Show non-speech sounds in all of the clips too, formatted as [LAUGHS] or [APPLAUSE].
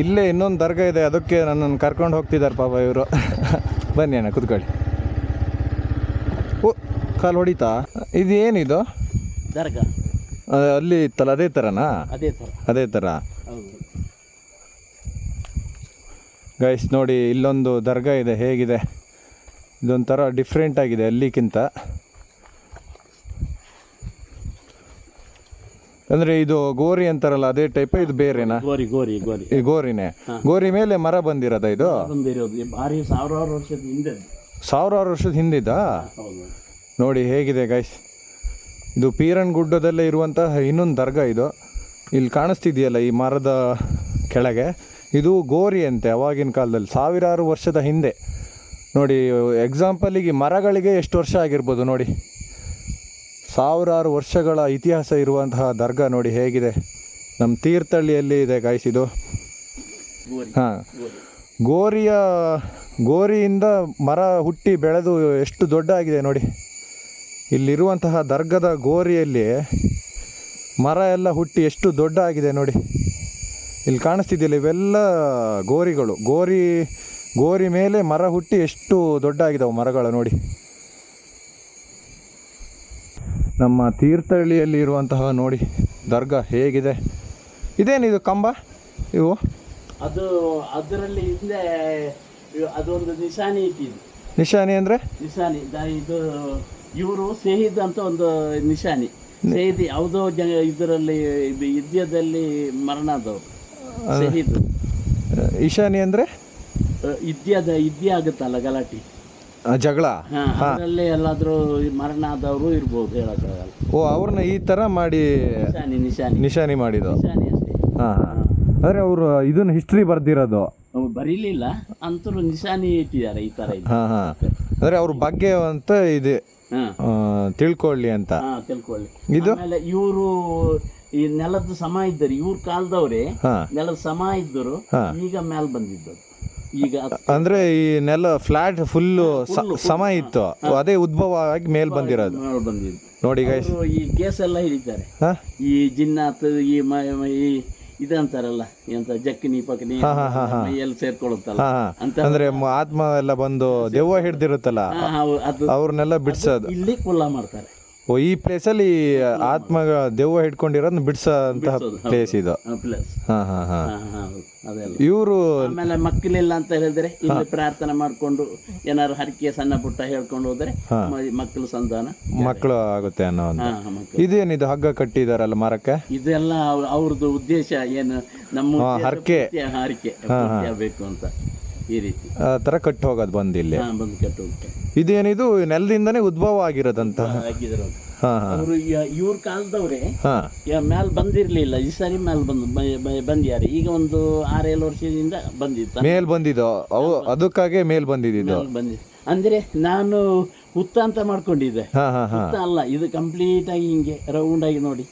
ಇಲ್ಲೇ ಇನ್ನೊಂದು ದರ್ಗಾ ಇದೆ ಅದಕ್ಕೆ ನನ್ನನ್ನು ಕರ್ಕೊಂಡು ಹೋಗ್ತಿದ್ದಾರೆ ಪಾಪ ಇವರು. ಬನ್ನಿ ಅಣ್ಣ ಕುತ್ಕೊಳ್ಳಿ. ಓ ಕಾಲು ಹೊಡಿತಾ? ಇದು ಏನಿದು ದರ್ಗಾ ಅಲ್ಲಿ ಇತ್ತಲ್ಲ ಅದೇ ಥರನಾ ಅದೇ ಥರ ಅದೇ ಥರ ಗೈಸ್ ನೋಡಿ ಇಲ್ಲೊಂದು ದರ್ಗಾ ಇದೆ ಹೇಗಿದೆ? ಇದೊಂಥರ ಡಿಫ್ರೆಂಟ್ ಆಗಿದೆ ಅಲ್ಲಿಕ್ಕಿಂತ. ಅಂದರೆ ಇದು ಗೋರಿ ಅಂತಾರಲ್ಲ ಅದೇ ಟೈಪ್ ಇದು ಬೇರೆನಾ? ಗೋರಿ ಗೋರಿ ಗೋರಿ. ಈ ಗೋರಿನೇ. ಗೋರಿ ಮೇಲೆ ಮರ ಬಂದಿರೋದ ಇದು? ಬಂದಿರೋದು. ಭಾರಿ ಸಾವಿರಾರು ವರ್ಷದ ಹಿಂದೆ ಸಾವಿರಾರು ವರ್ಷದ ಹಿಂದಿದ? ಹೌದು. ನೋಡಿ ಹೇಗಿದೆ ಗೈಸ್ ಇದು ಪೀರನ್ ಗುಡ್ಡದಲ್ಲೇ ಇರುವಂತಹ ಇನ್ನೊಂದು ದರ್ಗಾ ಇದು. ಇಲ್ಲಿ ಕಾಣಿಸ್ತಿದೆಯಲ್ಲ ಈ ಮರದ ಕೆಳಗೆ? ಇದು ಗೋರಿ ಅಂತೆ ಅವಾಗಿನ ಕಾಲದಲ್ಲಿ ಸಾವಿರಾರು ವರ್ಷದ ಹಿಂದೆ. ನೋಡಿ ಎಕ್ಸಾಂಪಲಿಗೆ ಮರಗಳಿಗೆ ಎಷ್ಟು ವರ್ಷ ಆಗಿರ್ಬೋದು ನೋಡಿ. ಸಾವಿರಾರು ವರ್ಷಗಳ ಇತಿಹಾಸ ಇರುವಂತಹ ದರ್ಗಾ ನೋಡಿ ಹೇಗಿದೆ. ನಮ್ಮ ತೀರ್ಥಹಳ್ಳಿಯಲ್ಲಿ ಇದೆ ಗಾಯಿಸಿದು ಹಾಂ ಗೋರಿ. ಗೋರಿಯ ಗೋರಿಯಿಂದ ಮರ ಹುಟ್ಟಿ ಬೆಳೆದು ಎಷ್ಟು ದೊಡ್ಡ ಆಗಿದೆ ನೋಡಿ. ಇಲ್ಲಿರುವಂತಹ ದರ್ಗದ ಗೋರಿಯಲ್ಲಿ ಮರ ಎಲ್ಲ ಹುಟ್ಟಿ ಎಷ್ಟು ದೊಡ್ಡ ಆಗಿದೆ ನೋಡಿ. ಇಲ್ಲಿ ಕಾಣಿಸ್ತಿದ್ದಿಲ್ಲ ಇವೆಲ್ಲ ಗೋರಿಗಳು. ಗೋರಿ ಗೋರಿ ಮೇಲೆ ಮರ ಹುಟ್ಟಿ ಎಷ್ಟು ದೊಡ್ಡ ಆಗಿದಾವೆ ಮರಗಳು ನೋಡಿ. ನಮ್ಮ ತೀರ್ಥಹಳ್ಳಿಯಲ್ಲಿ ಇರುವಂತಹ ನೋಡಿ ದರ್ಗಾ ಹೇಗಿದೆ? ಇದೇನಿದು ಕಂಬ? ಇವು? ಅದು ಅದರಲ್ಲಿ ಹಿಂದೆ ಅದೊಂದು ನಿಶಾನಿ ಇಟ್ಟಿದ್ದು. ನಿಶಾನಿ ಅಂದರೆ? ನಿಶಾನಿ. ದ- ಇದು ಇವರು ಸೇಹಿದ್ ಅಂತ ಒಂದು ನಿಶಾನಿ. ಸೇಹಿದ್ ಯಾವುದೋ ಜನ ಇದರಲ್ಲಿ ಇದು ಯುದ್ಧದಲ್ಲಿ ಮರಣ ಆದವರು ಸೇಹಿದ್ ಈಶಾನಿ ಅಂದರೆ? ಯುದ್ಧದ ಯುದ್ಧ ಆಗುತ್ತಲ್ಲ ಗಲಾಟೆ. ಜಗಳ? ಹಾ ಅದರಲ್ಲಿ ಎಲ್ಲಾದ್ರೂ ಮರಣ ಆದವರು ಇರ್ಬೋದು ಹೇಳಕ್ಕಾಗಲ್ಲ. ಓ ಅವ್ರನ್ನ ಈ ತರ ಮಾಡಿ ನಿಶಾನಿ ನಿಶಾನಿ. ನಿಶಾನಿ ಮಾಡಿದ್ದು? ನಿಶಾನಿ ಅಷ್ಟೇ. ಹಾಂ ಹಾಂ. ಅಂದರೆ ಅವರು ಇದನ್ನ ಹಿಸ್ಟ್ರಿ ಬರ್ದಿರೋದು. ಅವು ಬರೀಲಿಲ್ಲ ಅಂತರೂ ನಿಶಾನಿ ಇಟ್ಟಿದ್ದಾರೆ ಈ ತರ ಇದೆ ಹಾಂ ಹಾಂ. ಅಂದರೆ ಅವ್ರ ಬಗ್ಗೆ ಅಂತ ಇದೆ ಹಾ. ಆ, ತಿಳ್ಕೊಳ್ಳಿ ಅಂತ. ಹಾ ತಿಳ್ಕೊಳ್ಳಿ. ಇದು? ಆಮೇಲೆ ಇವರು ಈ ನೆಲದ ಸಮ ಇದ್ದರು ಇವ್ರ ಕಾಲದವ್ರೆ ಹಾಂ. ನೆಲದ ಸಮ ಇದ್ದರು. ಈಗ ಮ್ಯಾಲ್ ಬಂದಿದ್ದದು ಈಗ ಅಂದ್ರೆ ಈ ನೆಲ ಫ್ಲಾಟ್ ಫುಲ್ ಸಮ ಇತ್ತು. ಅದೇ ಉದ್ಭವ ಆಗಿ ಮೇಲ್ ಬಂದಿರೋದು. ಬಂದಿದ್ದು. ನೋಡಿ ಅವ್ರು ಈ ಕೇಸ್ ಎಲ್ಲ ಹಿಡಿತಾರೆ. ಹಾಂ? ಈ ಜಿನ್ನಾತ್ ಈ ಮ ಮ- ಈ ಇದಂತಾರಲ್ಲ ಎಂತ ಜಕ್ಕಿನಿ ಪಕ್ಕಿನಿ ಮೈಯಲ್ಲಿ ಸೇರ್ಕೊಳ್ಳುತ್ತಲ್ಲ. ಹಾಂ ಅಂತ ಮ- ಆತ್ಮ ಎಲ್ಲ ಬಂದು ದೆವ್ವ ಹಿಡ್ದಿರುತ್ತಲ್ಲ. ಹಾ, ಹೌ- ಅದು ಅವ್ರನ್ನೆಲ್ಲ ಬಿಡ್ಸೋದು. ಇಲ್ಲಿ ಕುಲ್ಲ ಮಾಡ್ತಾರೆ. ಓ ಈ ಪ್ಲೇಸಲ್ಲಿ ಆತ್ಮ ದೆವ್ವ ಹಿಡ್ಕೊಂಡಿರೋದ್ ಬಿಡ್ಸಂತ ಪ್ಲೇಸ್ ಇದು. ಪ್ಲಸ್ ಹಾಂ ಹಾಂ ಹಾಂ. ಅದೆಲ್ಲ ಇವರು ಆಮೇಲೆ ಮಕ್ಕಳಿಲ್ಲ ಅಂತ ಹೇಳಿದ್ರೆ ಇಲ್ಲಿ ಪ್ರಾರ್ಥನೆ ಮಾಡ್ಕೊಂಡು ಏನಾದ್ರು ಹರಕೆ ಸಣ್ಣ ಪುಟ್ಟ ಹೇಳ್ಕೊಂಡು ಹೋದ್ರೆ ಮ- ಮಕ್ಕಳು ಸಂಧಾನ ಮಕ್ಕಳು ಆಗುತ್ತೆ ಅನ್ನೋ ಒಂದು. ಹಾ ಮಕ್ಕಳು. ಇದೇನಿದು ಹಗ್ಗ ಕಟ್ಟಿದಾರಲ್ಲ ಮರಕ್ಕೆ? ಇದೆಲ್ಲ ಅವ್ರ- ಅವ್ರದ್ದು ಉದ್ದೇಶ ಏನು? ನಮ್ಮ ಉದ್ದೇಶ ಹರಕೆ. ಪೂರ್ತಿ ಹರಕೆ. ಪೂರ್ತಿ ಆಗ್ಬೇಕು ಅಂತ. ಈ ರೀತಿ. ಆ ಥರ ಕಟ್ಟಿ ಹೋಗೋದು ಬಂದು ಇಲ್ಲಿ. ಹಾ ಬಂದು ಕೆಟ್ಟು ಹೋಗ್ತಾರೆ. ಇದೇನಿದು ನೆಲದಿಂದನೇ ಉದ್ಭವ ಆಗಿರೋದಂತ ಹಾಕಿದ್ರು ಹಾಂ ಹಾಂ. ಯ ಇವ್ರ ಕಾಲದವ್ರೆ ಹಾಂ. ಮ್ಯಾಲ್ ಬಂದಿರ್ಲಿಲ್ಲ. ಈ ಸರಿ ಮ್ಯಾಲ್ ಬಂದ್ ಬ- ಬ- ಬಂದ್ಯಾರೆ. ಈಗ ಒಂದು ಆರೇಳು ವರ್ಷದಿಂದ ಬಂದಿತ್ತು ಮೇಲ್ ಬಂದಿದ್ದು. ಅವು ಅದಕ್ಕಾಗೆ ಮೇಲ್ ಬಂದಿದ್ದು. ಬಂದಿ ಅಂದ್ರೆ ನಾನು ಹುತ್ತ ಅಂತ ಮಾಡ್ಕೊಂಡಿದ್ದೆ. ಹಾಂ ಹಾಂ ಹಾಂ. ಹುತ್ತ ಅಲ್ಲ ಇದು ಕಂಪ್ಲೀಟ್ ಆಗಿ ಹಿಂಗೆ ರೌಂಡ್ ಆಗಿ ನೋಡಿ.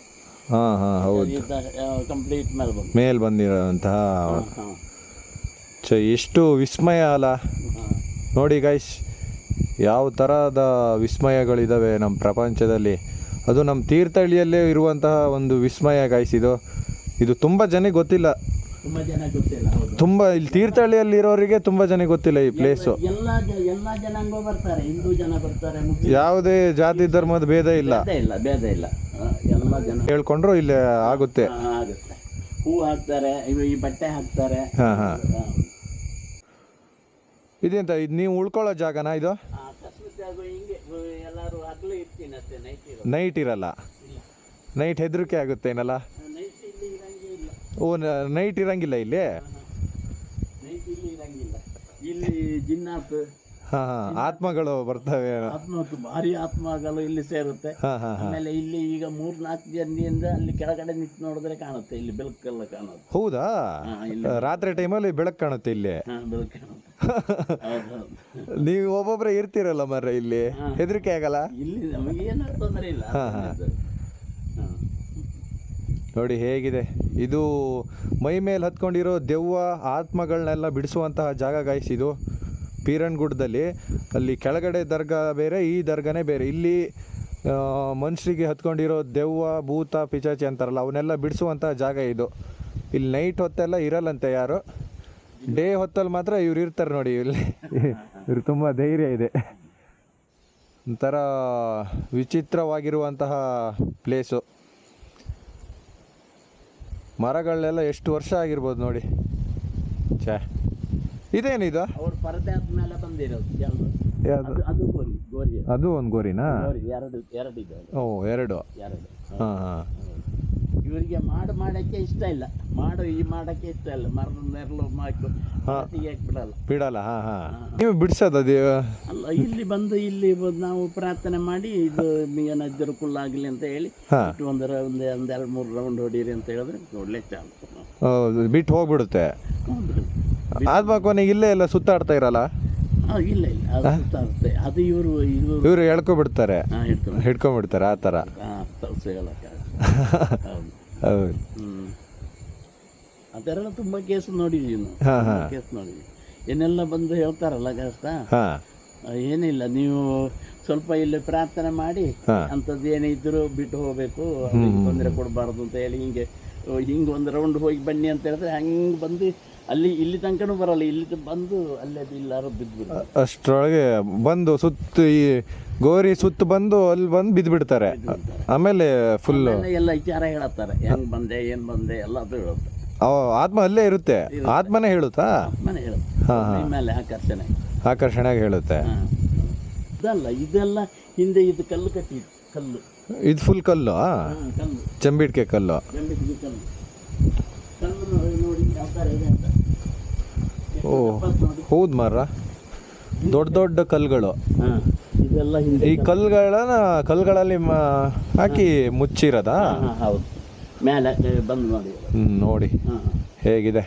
ಹಾ ಹಾ ಹೌದು. ಕಂಪ್ಲೀಟ್ ಮೇಲ್ ಬಂದು ಮೇಲ್ ಬಂದಿರೋಂತಹ ಚ ಎಷ್ಟು ವಿಸ್ಮಯ ಅಲ್ಲ ನೋಡಿ ಗೈಸ್ ಯಾವ ಥರದ ವಿಸ್ಮಯಗಳಿದ್ದಾವೆ ನಮ್ಮ ಪ್ರಪಂಚದಲ್ಲಿ. ಅದು ನಮ್ಮ ತೀರ್ಥಹಳ್ಳಿಯಲ್ಲೇ ಇರುವಂತಹ ಒಂದು ವಿಸ್ಮಯ ಗೈಸ್ ಇದು. ಇದು ತುಂಬ ಜನಕ್ಕೆ ಗೊತ್ತಿಲ್ಲ. ತುಂಬಾ ಜನ ಗೊತ್ತಿಲ್ಲ ಹೌದು. ತುಂಬ ಇಲ್ಲಿ ತೀರ್ಥಹಳ್ಳಿಯಲ್ಲಿ ಇರೋರಿಗೆ ತುಂಬ ಜನಕ್ಕೆ ಗೊತ್ತಿಲ್ಲ ಈ ಪ್ಲೇಸು ಯಾವುದೇ ಜಾತಿ ಧರ್ಮದ ಭೇದ ಇಲ್ಲ. ಹೇಳ್ಕೊಂಡ್ರು ಇಲ್ಲಿ ಆಗುತ್ತೆ. ಹೂ ಹಾಕ್ತಾರೆ ಈ ಬಟ್ಟೆ ಹಾಕ್ತಾರೆ. ಹಾಂ ಹಾಂ. ಹಾ. ಇದೆಂತ ಇದು ನೀವು ಉಳ್ಕೊಳ್ಳೋ ಜಾಗನಾ ಇದು? ನೈಟ್ ಇರೋ ನೈಟ್ ಇರಲ್ಲ? ನೈಟ್ ಹೆದರಿಕೆ ಆಗುತ್ತೆ ಏನಲ್ಲ? ಓ ನೈಟ್ ಇರಂಗಿಲ್ಲ ಇಲ್ಲಿ? ಇಲ್ಲಿ ಇರಂಗಿಲ್ಲ. ಇಲ್ಲಿ ಜಿನ್ನಾತ್ ಹಾಂ ಹಾಂ. ಆತ್ಮಗಳು ಬರ್ತವೆ. ಆತ್ಮ ಭಾರಿ ಆತ್ಮಗಳು ಇಲ್ಲಿ ಸೇರುತ್ತೆ. ಹಾಂ ಹಾಂ ಹಾಂ. ಆಮೇಲೆ ಇಲ್ಲಿ ಈಗ ಮೂರ್ ನಾಲ್ಕು ಜನದಿಂದ ಅಲ್ಲಿ ಕೆಳಗಡೆ ನಿಂತು ನೋಡಿದ್ರೆ ಕಾಣುತ್ತೆ ಇಲ್ಲಿ ಬೆಳಕೆಲ್ಲ ಕಾಣುತ್ತೆ. ಹೌದಾ? ರಾತ್ರಿ ಟೈಮಲ್ಲಿ ಬೆಳಕು ಕಾಣುತ್ತೆ ಇಲ್ಲಿ. ಬೆಳಕು [LAUGHS] ನೀವು ಒಬ್ಬೊಬ್ಬರೇ ಇರ್ತೀರಲ್ಲ ಮರ ಇಲ್ಲಿ? ಹೆದರಿಕೆ ಆಗಲ್ಲ? ಇಲ್ಲಿ ತೊಂದರೆ ಇಲ್ಲ. ಹಾ, ಹಾ. ಹಾ. ನೋಡಿ ಹೇಗಿದೆ. ಇದು ಮೈ ಮೇಲೆ ಹತ್ಕೊಂಡಿರೋ ದೆವ್ವ ಆತ್ಮಗಳನ್ನೆಲ್ಲ ಬಿಡಿಸುವಂತಹ ಜಾಗ ಗಾಯಿಸಿದು ಇದು. ಪೀರನ್ಗುಡ್ಡದಲ್ಲಿ. ಅಲ್ಲಿ ಕೆಳಗಡೆ ದರ್ಗಾ ಬೇರೆ ಈ ದರ್ಗಾನೇ ಬೇರೆ. ಇಲ್ಲಿ ಮನುಷ್ಯರಿಗೆ ಹತ್ಕೊಂಡಿರೋ ದೆವ್ವ ಭೂತ ಪಿಚಾಚಿ ಅಂತಾರಲ್ಲ ಅವನ್ನೆಲ್ಲ ಬಿಡಿಸುವಂತಹ ಜಾಗ ಇದು. ಇಲ್ಲಿ ನೈಟ್ ಹೊತ್ತೆಲ್ಲ ಇರಲ್ಲಂತೆ ಯಾರು? ಡೇ ಹೊತ್ತಲ್ಲಿ ಮಾತ್ರ ಇವ್ರು ಇರ್ತಾರೆ ನೋಡಿ ಇಲ್ಲಿ. ಇವ್ರು ತುಂಬ ಧೈರ್ಯ ಇದೆ. ಒಂಥರ ವಿಚಿತ್ರವಾಗಿರುವಂತಹ ಪ್ಲೇಸು. ಮರಗಳನ್ನೆಲ್ಲ ಎಷ್ಟು ವರ್ಷ ಆಗಿರ್ಬೋದು ನೋಡಿ. ಛೇ ಇದೇನಿದು ಅವ್ರು ಪರದೆ ಆದ್ಮೇಲೆ ಬಂದಿರೋದು ಯಾವ್ದು? ಅದು ಅದು ಗೋರಿ ಗೋರಿ ಅದು ಒಂದು ಗೋರಿನಾ? ಗೋರಿ ಎರಡು ಎರಡು ಇದೆ ಓ ಎರಡು. ಎರಡು ಹಾಂ ಹಾಂ. ಇವರಿಗೆ ಮಾಡು ಮಾಡಕ್ಕೆ ಇಷ್ಟ ಇಲ್ಲ. ಮಾಡು ಈ ಮಾಡಕ್ಕೆ ಇಷ್ಟ ಇಲ್ಲ. ಮರದ ನೆರಳು ಮಾಕು ಬಿಡಲ್ಲ ಬಿಡಲ್ಲ ಹಾಂ ಹಾಂ. ನೀವು ಬಿಡ್ಸೋದು ಅದು ಅಲ್ಲ ಇಲ್ಲಿ ಬಂದು ಇಲ್ಲಿ ಬಂದು ನಾವು ಪ್ರಾರ್ಥನೆ ಮಾಡಿ ಇದು ಏನಾದ್ರು ಕುಳ್ಳಾಗಲಿ ಅಂತ ಹೇಳಿ ಹಾಂ. ಒಂದು ರ- ಒಂದು ಒಂದು ಎರಡು ಮೂರು ರೌಂಡ್ ಹೊಡೀರಿ ಅಂತ ಹೇಳಿದ್ರೆ ಒಳ್ಳೆ ಚಾನ್ಸ್. ಬಿಟ್ಟು ಹೋಗ್ಬಿಡುತ್ತೆ. ಆದ್ಮೇಲೆ ಕೊನೆಗೆ ಇಲ್ಲೇ ಎಲ್ಲ ಸುತ್ತಾಡ್ತಾ ಇರಲ್ಲ? ಇಲ್ಲ ಇಲ್ಲ. ಅದು ಅದು ಇವರು ಇವರು. ಇವರು ಎಳ್ಕೊಬಿಡ್ತಾರೆ ಹಾಂ ಇಡ್ತಾರೆ ಹಿಡ್ಕೊಂಡ್ಬಿಡ್ತಾರೆ ಆ ಥರ. ಹಾಂ ಹೌದು. ಅದೆಲ್ಲ ತುಂಬ ಕೇಸ್ ನೋಡಿದ್ದೀವಿ ನಾವು. ಕೇಸ್ ನೋಡಿದ್ವಿ. ಏನೆಲ್ಲ ಬಂದು ಹೇಳ್ತಾರಲ್ಲ ಕಷ್ಟ ಹಾಂ. ಏನಿಲ್ಲ ನೀವು ಸ್ವಲ್ಪ ಇಲ್ಲಿ ಪ್ರಾರ್ಥನೆ ಮಾಡಿ ಅಂಥದ್ದು ಏನೇ ಇದ್ರೂ ಬಿಟ್ಟು ಹೋಗಬೇಕು. ತೊಂದರೆ ಕೊಡಬಾರ್ದು ಅಂತ ಹೇಳಿ ಹಿಂಗೆ ಹಿಂಗೆ ಒಂದು ರೌಂಡ್ ಹೋಗಿ ಬನ್ನಿ ಅಂತ ಹೇಳಿದ್ರೆ ಹಂಗೆ ಬಂದು ಅಲ್ಲಿ ಇಲ್ಲಿ ತನಕನೂ ಬರಲ್ಲ. ಇಲ್ಲಿ ಬಂದು ಅಲ್ಲೇ ಎಲ್ಲಾರು ಬಿದ್ದು ಅಷ್ಟರೊಳಗೆ ಬಂದು ಸುತ್ತ ಈ ಗೋರಿ ಸುತ್ತು ಬಂದು ಅಲ್ಲಿ ಬಂದು ಬಿದ್ದು ಬಿಡ್ತಾರೆ ಆಮೇಲೆ ಫುಲ್ಲು ಎಲ್ಲ ವಿಚಾರ ಹೇಳತ್ತಾರೆ. ಹೆಂಗ್ ಬಂದೆ ಏನ್ ಬಂದೆ ಎಲ್ಲ ಅದು ಹೇಳುತ್ತೆ. ಆತ್ಮ ಅಲ್ಲೇ ಇರುತ್ತೆ. ಆತ್ಮನೇ ಹೇಳುತ್ತಾ? ಮನೆ ಹೇಳುತ್ತೆ. ಹಾಂ ಮೇಲೆ ಆಕರ್ಷಣೆ. ಆಕರ್ಷಣೆಯಾಗಿ ಹೇಳುತ್ತೆ. ಇದಲ್ಲ ಇದೆಲ್ಲ ಹಿಂದೆ ಇದು ಕಲ್ಲು ಕಟ್ಟಿದ್ದು ಕಲ್ಲು. ಇದು ಫುಲ್ ಕಲ್ಲು ಚಂಬಿಟ್ಕೆ ಕಲ್ಲು. ಚಂಬಿಡ್ಕೆ ಕಲ್ಲು. ಗಂಡಿಗೆ ಕಲ್ಲು. ಕಲ್ಲು ನೋಡಿ- ನೋಡಿ ಯಾವ ಥರ ಇದೆ ಅಂತ. ಎಷ್ಟು ಓ. ನೋಡಿ. ಹೌದು ಮಾರ ದೊಡ್ಡ ದೊಡ್ಡ ಕಲ್ಲುಗಳು. ಹಾ. ಇದೆಲ್ಲ ಹಿಂದೆ ಈ ಕಲ್ಲುಗಳನ್ನ ಕಲ್ಲುಗಳಲ್ಲಿ ಮ- ಹಾಕಿ ಮುಚ್ಚಿರೋದಾ? ಹಾ, ಹೌದು. ಮೇಲೆ ಬಂದು ನೋಡಿ. ಹ್ಮ್, ನೋಡಿ. ಹೇಗಿದೆ?